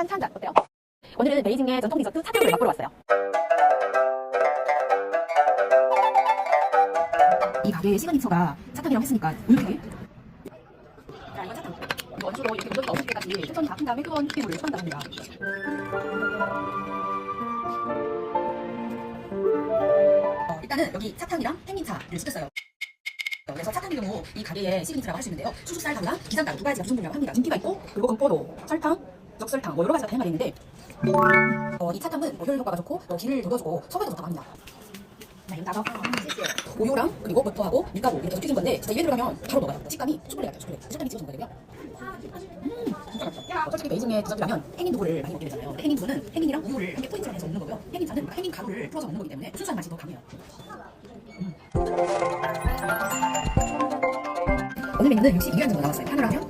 짠, 차 한잔 어때요? 오늘은 베이징의 전통 디저트 차탕을 맛보러 왔어요. 이 가게의 시그니처가 차탕이라고 했으니까 음식이 자, 이건 차탕. 원주로 이렇게 무조건 9개까지 천천히 다푼 다음에 뜨거운 추가한다고 합니다. 어, 일단은 여기 차탕이랑 햇님차를 시켰어요. 그래서 차탕의 경우 이 가게의 시그니처라고 할 수 있는데요. 수수쌀 가루랑 기산가루 두 가지가 기존분이라고 합니다. 김기가 있고 그리고 건포도, 설탕, 적설탕 뭐 여러 가지가 다양하게 있는데 어, 이 차탕은 뭐혈 효과가 좋고 또 기를 돋워주고 소화도 좋다고 합니다. 자, 이거 나가 우유랑 그리고 버터하고 밀가루 이렇게 해서 튀긴 건데 진짜 입에 들어가면 바로 녹아요. 식감이 초콜릿 같아요. 초콜릿. 설탕이 찍어준 거고요. 솔직히 베이징의 디저트라면 두부를 많이 먹게 되잖아요. 두부는 햇님이랑 우유를 함께 포인트를 해서 먹는 거고요. 햇님 차는 햇님 가루를 풀어서 먹는 거기 때문에 순수한 맛이 더 강해요. 음. 오늘 메뉴는 62연 정도 나왔어요. 하나랑요.